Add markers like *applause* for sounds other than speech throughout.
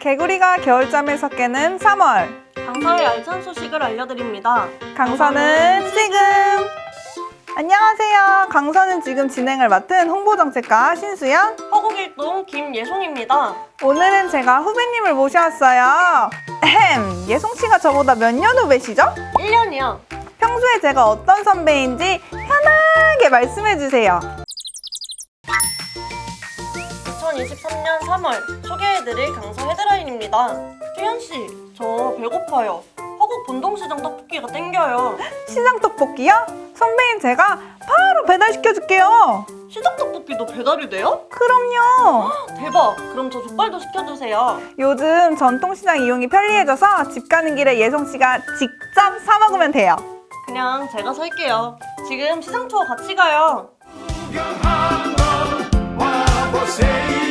개구리가 겨울잠에서 깨는 3월. 강사의 알찬 소식을 알려드립니다. 강서는 지금. 안녕하세요. 강서는 지금 진행을 맡은 홍보정책가 신수연. 허국일동 김예송입니다. 오늘은 제가 후배님을 모셔왔어요. 햄, 예송 씨가 저보다 몇 년 후배시죠? 1년이요. 평소에 제가 어떤 선배인지 편하게 말씀해 주세요. 2023년 3월 소개해드릴 강사 헤드라 인입니다. 수연씨, 저 배고파요. 허국 본동시장 떡볶이가 땡겨요. 시장 떡볶이요? 선배인 제가 바로 배달시켜 줄게요. 시장 떡볶이도 배달이 돼요? 그럼요. *gasps* 대박! 그럼 저 족발도 시켜주세요. 요즘 전통시장 이용이 편리해져서 집 가는 길에 예송 씨가 직접 사 먹으면 돼요. 그냥 제가 살게요. 지금 시장 투어 같이 가요. 한번 와보세요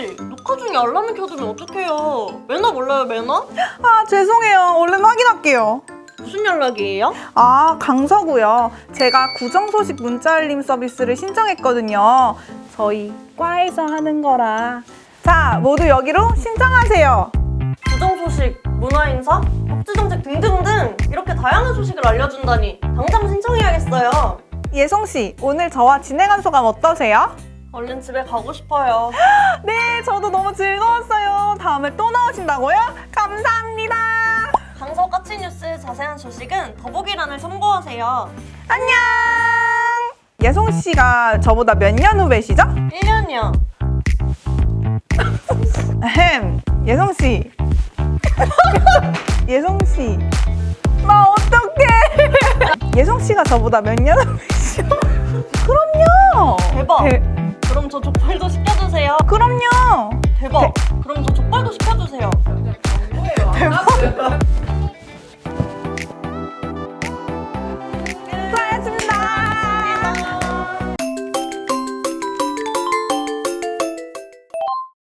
씨, 녹화 중에 알람을 켜두면 어떡해요? 매너 몰라요, 매너? *gasps* 아, 죄송해요. 얼른 확인할게요. 무슨 연락이에요? 아, 강서고요. 제가 구정 소식 문자 알림 서비스를 신청했거든요. 저희 과에서 하는 거라. 자, 모두 여기로 신청하세요. 부정 소식, 문화 인사, 복지 정책 등등등 이렇게 다양한 소식을 알려준다니 당장 신청해야겠어요. 예송 씨, 오늘 저와 진행한 소감 어떠세요? 얼른 집에 가고 싶어요. *gasps* 네, 저도 너무 즐거웠어요. 다음에 또 나오신다고요? 감사합니다. 강서 까치 뉴스 자세한 소식은 더보기란을 참고하세요. 안녕. 예송 씨가 저보다 몇 년 후배시죠? 1년이요. 햄, *laughs* 예송 씨. *laughs* 예송 씨. 나 어떡해. *laughs* 예송 씨가 저보다 몇 년 후배시죠? 그럼요.